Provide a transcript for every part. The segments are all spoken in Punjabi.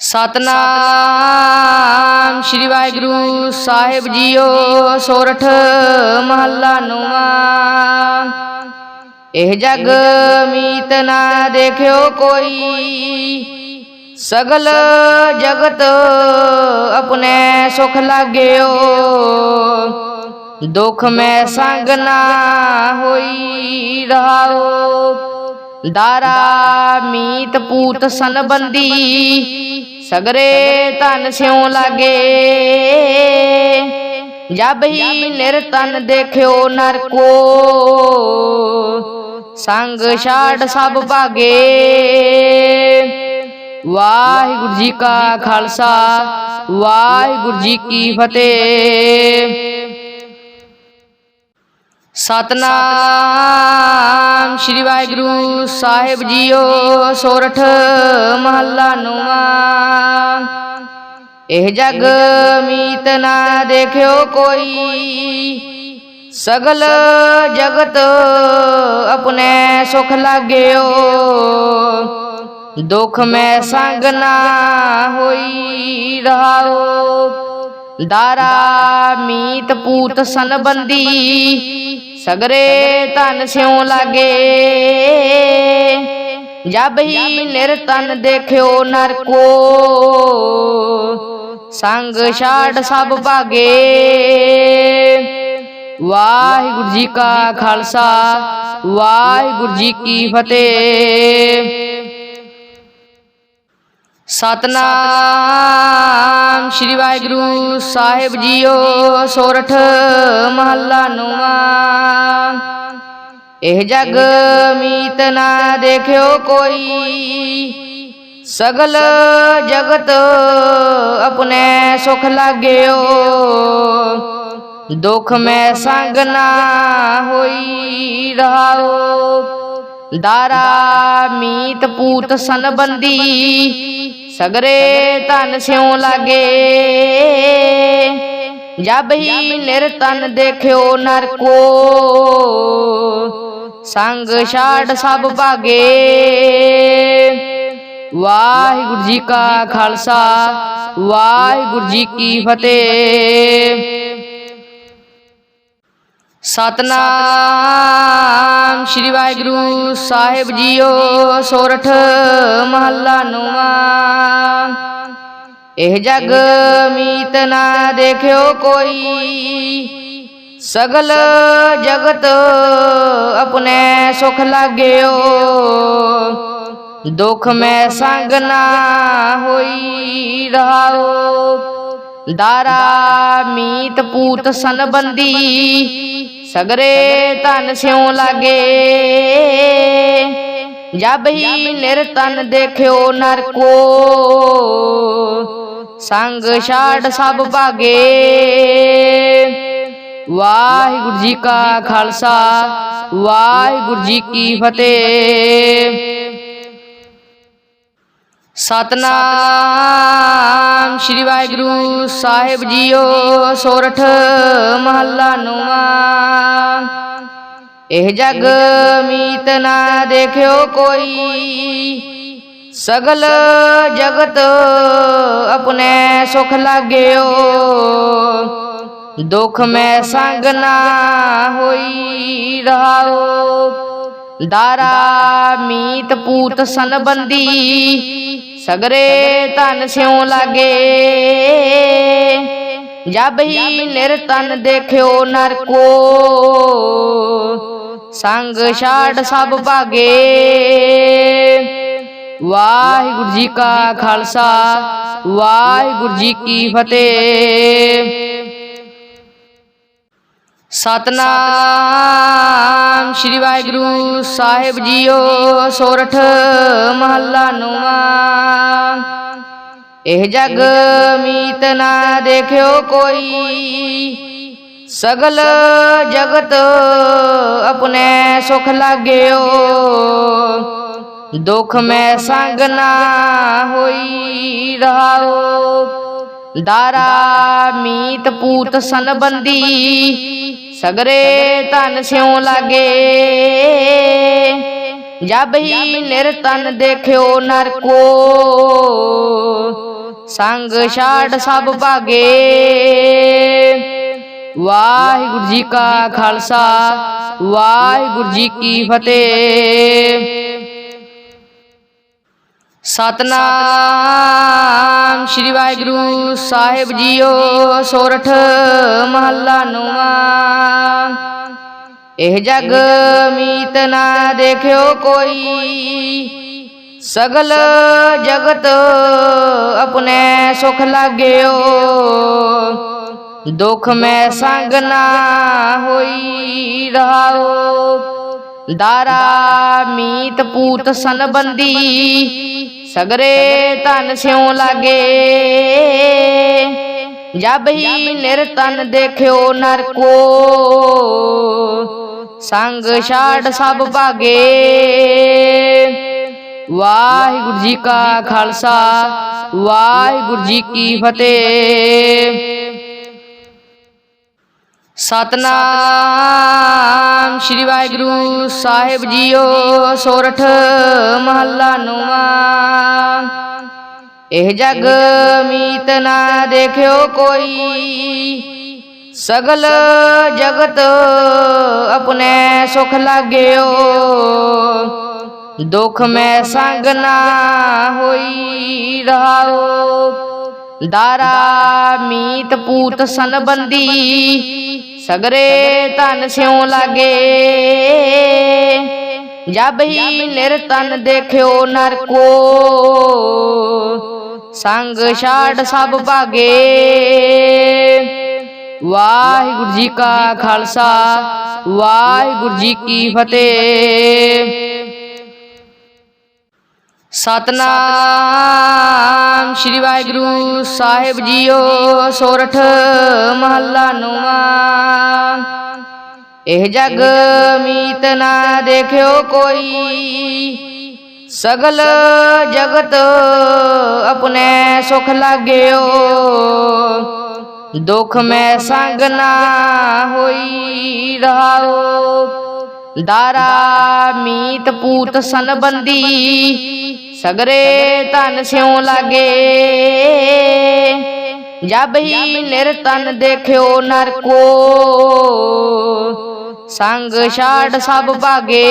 ਸਤਨਾਮ ਸ੍ਰੀ ਵਾਹਿਗੁਰੂ ਸਾਹਿਬ ਜੀਓ ਸੋਰਠ ਮਹੱਲਾ ਨੌਵਾਂ। ਇਹ ਜਗ ਮੀਤ ਨਾ ਦੇਖਿਓ ਕੋਈ। ਸਗਲ ਜਗਤ ਆਪਣੇ ਸੁਖ ਲਾਗਿਓ। ਦੁਖ ਮੈਂ ਸੰਗ ਨਾ ਹੋਈ ਰਹਾਓ। ਦਾਰਾ ਮੀਤ ਪੂਤ ਸੰਬੰਦੀ ਸਗਰੇ ਧਨ ਸਿਉ ਲਾਗੇ ਜਬ ਹੀ ਨਿਰਤਨ ਦੇਖਿਓ ਨਰ ਕੋ ਸੰਗ ਛਾੜ ਸਭ ਭਾਗੇ ਵਾਹਿਗੁਰੂ ਜੀ ਕਾ ਖਾਲਸਾ ਵਾਹਿਗੁਰੂ ਜੀ ਕੀ ਫਤਿਹ ਸਤਨਾਮ ਸ੍ਰੀ ਵਾਹਿਗੁਰੂ ਸਾਹਿਬ ਜੀਓ ਸੋਰਠ ਮਹੱਲਾ ਨੌਵਾਂ। ਇਹ ਜਗ ਮੀਤ ਨਾ ਦੇਖਿਓ ਕੋਈ। ਸਗਲ ਜਗਤ ਆਪਣੇ ਸੁਖ ਲਾਗਿਓ। ਦੁਖ ਮੈਂ ਸੰਗ ਨਾ ਹੋਈ ਰਹਾਓ। ਦਾਰਾ ਮੀਤ ਪੂਤ ਸੰਬੰਦੀ ਸਗਰੇ ਧਨ ਸਿਉ ਲਾਗੇ। ਜਬ ਹੀ ਨਿਰਤਨ ਦੇਖਿਓ ਨਰ ਕੋ ਸੰਗ ਛਾੜ ਸਭ ਭਾਗੇ। ਵਾਹਿਗੁਰੂ ਜੀ ਕਾ ਖਾਲਸਾ, ਵਾਹਿਗੁਰੂ ਜੀ ਕੀ ਫਤਿਹ। ਸਤਨਾਮ ਸ੍ਰੀ ਵਾਹਿਗੁਰੂ ਸਾਹਿਬ ਜੀਓ ਸੋਰਠ ਮਹੱਲਾ ਨੌਵਾਂ। ਇਹ ਜਗ ਮੀਤ ਨਾ ਦੇਖਿਓ ਕੋਈ, ਸਗਲ ਜਗਤ ਆਪਣੇ ਸੁਖ ਲਾਗਿਓ। ਦੁਖ ਮੈਂ ਸੰਗ ਨਾ ਹੋਈ ਰਹਾਓ। ਦਾਰਾ ਮੀਤ ਪੂਤ ਸੰਬੰਦੀ ਸਗਰੇ ਧਨ ਸਿਉ ਲਾਗੇ। ਜਬ ਹੀ ਨਿਰਤਨ ਦੇਖਿਓ ਨਰ ਕੋ ਸੰਗ ਛਾੜ ਸਭ ਭਾਗੇ। ਵਾਹਿਗੁਰੂ ਜੀ ਕਾ ਖਾਲਸਾ। ਵਾਹਿਗੁਰੂ ਜੀ ਕੀ ਫਤਿਹ। ਸਤਨਾਮ ਸ੍ਰੀ ਵਾਹਿਗੁਰੂ ਸਾਹਿਬ ਜੀਓ ਸੋਰਠ ਮਹੱਲਾ ਨੌਵਾਂ। ਇਹ ਜਗ ਮੀਤ ਨਾ ਦੇਖਿਓ ਕੋਈ। ਸਗਲ ਜਗਤ ਆਪਣੇ ਸੁਖ ਲਾਗਿਓ। ਦੁਖ ਮੈਂ ਸੰਗ ਨਾ ਹੋਈ ਰਹਾਓ। ਦਾਰਾ ਮੀਤ ਪੂਤ ਸੰਬੰਦੀ ਸਗਰੇ ਧਨ ਸਿਉ ਲਾਗੇ। ਜਬ ਹੀ ਨਿਰਤਨ ਦੇਖਿਓ ਨਰ ਕੋ ਸੰਗ ਛਾੜ ਸਭ ਭਾਗੇ। ਵਾਹਿਗੁਰੂ ਜੀ ਕਾ ਖਾਲਸਾ। ਵਾਹਿਗੁਰੂ ਜੀ ਕੀ ਫਤਿਹ। ਸਤਨਾਮ ਸ੍ਰੀ ਵਾਹਿਗੁਰੂ ਸਾਹਿਬ ਜੀਓ ਸੋਰਠ ਮਹੱਲਾ ਨੌਵਾਂ। ਇਹ ਜਗ ਮੀਤ ਨਾ ਦੇਖਿਓ ਕੋਈ। ਸਗਲ ਜਗਤ ਆਪਣੇ ਸੁਖ ਲਾਗਿਓ। ਦੁਖ ਮੈਂ ਸੰਗ ਨਾ ਹੋਈ ਰਹਾਓ। ਦਾਰਾ ਮੀਤ ਪੂਤ ਸੰਬੰਦੀ ਸਗਰੇ ਤਨ ਸਿਉ ਲਾਗੇ। ਜਬ ਹੀ ਨਿਰਤਨ ਦੇਖਿਓ ਨਰਕੋ, ਸੰਗ ਛਾੜ ਸਭ ਭਾਗੇ। ਵਾਹਿਗੁਰੂ ਜੀ ਕਾ ਖਾਲਸਾ, ਵਾਹਿਗੁਰੂ ਜੀ ਕੀ ਫਤਿਹ। ਸਤਨਾਮ ਸ੍ਰੀ ਵਾਹਿਗੁਰੂ ਸਾਹਿਬ ਜੀਓ, ਸੋਰਠ ਮਹੱਲਾ ਨੌਵਾਂ। ਇਹ ਜਗ ਮੀਤ ਨਾ ਦੇਖਿਓ ਕੋਈ, ਸਗਲ ਜਗਤ ਆਪਣੇ ਸੁਖ ਲਾਗਿਓ। ਦੁਖ ਮੈਂ ਸੰਗ ਨਾ ਹੋਈ ਰਹਾਓ। ਦਾਰਾ ਮੀਤ ਪੂਤ ਸੰਬੰਦੀ ਸਗਰੇ ਧਨ ਸਿਉ ਲਾਗੇ। ਜਬ ਹੀ ਨਿਰਤਨ ਦੇਖਿਓ ਨਰ ਕੋ ਸੰਗ ਛਾੜ ਸਭ ਭਾਗੇ। ਵਾਹਿਗੁਰੂ ਜੀ ਕਾ ਖਾਲਸਾ। ਵਾਹਿਗੁਰੂ ਜੀ ਕੀ ਫਤਿਹ। ਸਤਨਾਮ ਸ੍ਰੀ ਵਾਹਿਗੁਰੂ ਸਾਹਿਬ ਜੀਓ ਸੋਰਠ ਮਹੱਲਾ ਨੌਵਾਂ। ਇਹ ਜਗ ਮੀਤ ਨਾ ਦੇਖਿਓ ਕੋਈ। ਸਗਲ ਜਗਤ ਆਪਣੇ ਸੁਖ ਲਾਗਿਓ। ਦੁਖ ਮੈਂ ਸੰਗ ਨਾ ਹੋਈ ਰਹਾਓ। ਦਾਰਾ ਮੀਤ ਪੂਤ ਸੰਬੰਦੀ ਸਗਰੇ ਧਨ ਸਿਉ ਲਾਗੇ। ਜਬ ਹੀ ਨਿਰਤਨ ਦੇਖਿਓ ਨਰ ਕੋ ਸੰਗ ਛਾੜ ਸਭ ਭਾਗੇ। ਵਾਹਿਗੁਰੂ ਜੀ ਕਾ ਖਾਲਸਾ, ਵਾਹਿਗੁਰੂ ਜੀ ਕੀ ਫਤਿਹ। ਸਤਨਾਮ ਸ੍ਰੀ ਵਾਹਿਗੁਰੂ ਸਾਹਿਬ ਜੀਓ ਸੋਰਠ ਮਹੱਲਾ ਨੌਵਾਂ। ਇਹ ਜਗ ਮੀਤ ਨਾ ਦੇਖਿਓ ਕੋਈ। ਸਗਲ ਜਗਤ ਆਪਣੇ ਸੁਖ ਲਾਗਿਓ। ਦੁਖ ਮੈਂ ਸੰਗ ਨਾ ਹੋਈ ਰਹਾਓ। ਦਾਰਾ ਮੀਤ ਪੂਤ ਸੰਬੰਦੀ ਸਗਰੇ ਧਨ ਸਿਉ ਲਾਗੇ। ਜਬ ਹੀ ਨਿਰਤਨ ਦੇਖਿਓ ਨਰ ਕੋ ਸੰਗ ਛਾੜ ਸਭ ਭਾਗੇ। ਵਾਹਿਗੁਰੂ ਜੀ ਕਾ ਖਾਲਸਾ। ਵਾਹਿਗੁਰੂ ਜੀ ਕੀ ਫਤਿਹ। ਸਤਨਾਮ। ਸ੍ਰੀ ਵਾਹਿਗੁਰੂ ਸਾਹਿਬ ਜੀਓ ਸੋਰਠ ਮਹੱਲਾ। ਇਹ ਜਗ ਮੀਤ ਨਾ ਦੇਖਿਓ ਕੋਈ। ਸਗਲ ਜਗਤ ਆਪਣੇ ਸੁਖ ਲਾਗਿਓ। ਦੁਖ ਮੈਂ ਸੰਗ ਨਾ ਹੋਈ ਰਹਾਓ। ਦਾਰਾ ਮੀਤ ਪੂਤ ਸੰਬੰਦੀ ਸਗਰੇ ਧਨ ਸਿਉ ਲਾਗੇ। ਜਬ ਹੀ ਨਿਰਤਨ ਦੇਖਿਓ ਨਰ ਕੋ ਸੰਗ ਛਾੜ ਸਭ ਭਾਗੇ।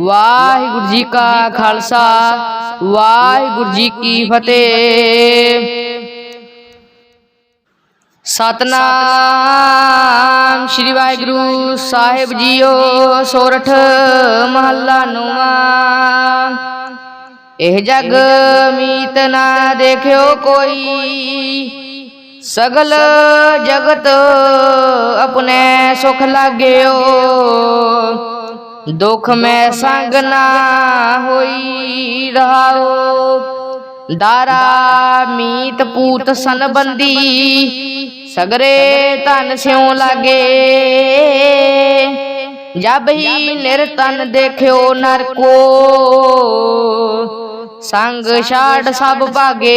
ਵਾਹਿਗੁਰੂ ਜੀ ਕਾ ਖਾਲਸਾ ਵਾਹਿਗੁਰੂ ਜੀ ਕੀ ਫਤਿਹ। ਸਤਨਾਮ ਸ੍ਰੀ ਵਾਹਿਗੁਰੂ ਸਾਹਿਬ ਜੀਓ ਸੋਰਠ ਮਹੱਲਾ ਨੌਵਾਂ। ਇਹ ਜਗ ਮੀਤ ਨਾ ਦੇਖਿਓ ਕੋਈ। ਸਗਲ ਜਗਤ ਆਪਣੇ ਸੁਖ ਲਾਗਿਓ। ਦੁਖ ਮੈਂ ਸੰਗ ਨਾ ਹੋਈ ਰਹਾਓ। ਦਾਰਾ ਮੀਤ ਪੂਤ ਸੰਬੰਦੀ ਸਗਰੇ ਤਨ ਸਿਉ ਲਾਗੇ। ਜਬ ਹੀ ਨਿਰਤਨ ਦੇਖਿਓ ਨਰ ਕੋ ਸੰਗ ਛਾੜ ਸਭ ਭਾਗੇ।